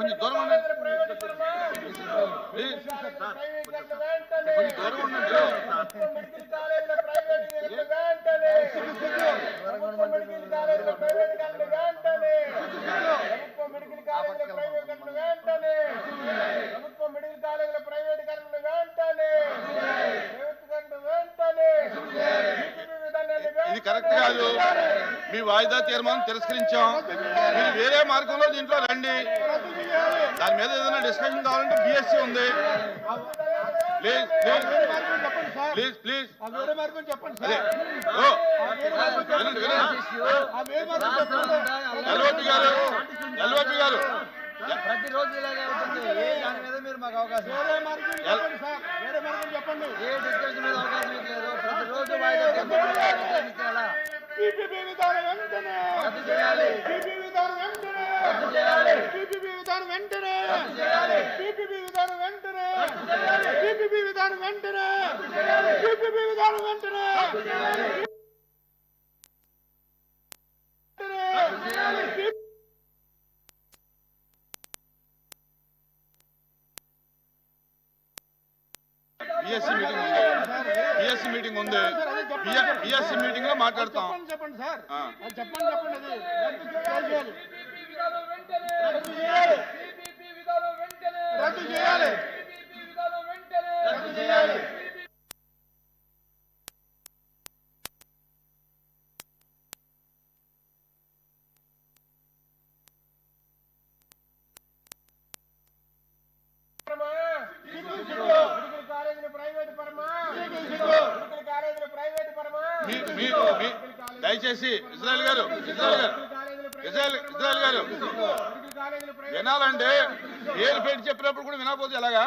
కొంచెం దూరం ఉండండి. కొంచెం దూరం ఉండండి మెడికల్ ప్రైవేట్ ప్రైవేట్ ప్రైవేట్ ఇది కరెక్ట్ కాదు. మీ వాయిదా తీర్మానం తిరస్కరించాం. మీరు వేరే మార్గంలో దీంట్లో రండి. దాని మీద ఏదైనా డిస్కషన్ కావాలంటే బిఎస్సి ఉంది. ప్లీజ్ ఎల్ఓపి గారు ఎల్ఓపి గారు. ప్రతిరోజు ఇలాగే అవుతుంది ఏ దాని మీద మీరు మాకు అవకాశం వేరే మార్గం చెప్పండి సార్. వేరే మార్గం చెప్పండి. ఏ డిస్కషన్ మీద అవకాశం మీకు లేదు. ప్రతిరోజు వాయిదా ఇచ్చేలా. పీపీపీ విధానం వెంటనే. రద్దు చేయాలి. పీపీ విధానం వెంటనే రద్దు చేయాలి పీపీపీ విధానం వెంటనే చేయాలి పీపీపీ విధానం వెంటనే పీపీపీ విధానం వెంటనే పీపీపీ విధానం వెంటనే వెంటనే బిఎస్సి మీటింగ్ ఉంది. బిఎస్సి మీటింగ్ ఉంది. బిఎస్సి మీటింగ్లో మాట్లాడతాం. చెప్పండి సార్. చెప్పండి చెప్పండి మీకు మీ- దయచేసి ఇజ్రాయల్ గారు ఇజ్రాయల్ గారు ఇజ్రాయల్ ఇజ్రాయల్ గారు మెడికల్ కాలేజీల వినాలంటే పేరు పెట్టి చెప్పినప్పుడు కూడా వినకపోతే ఎలాగా?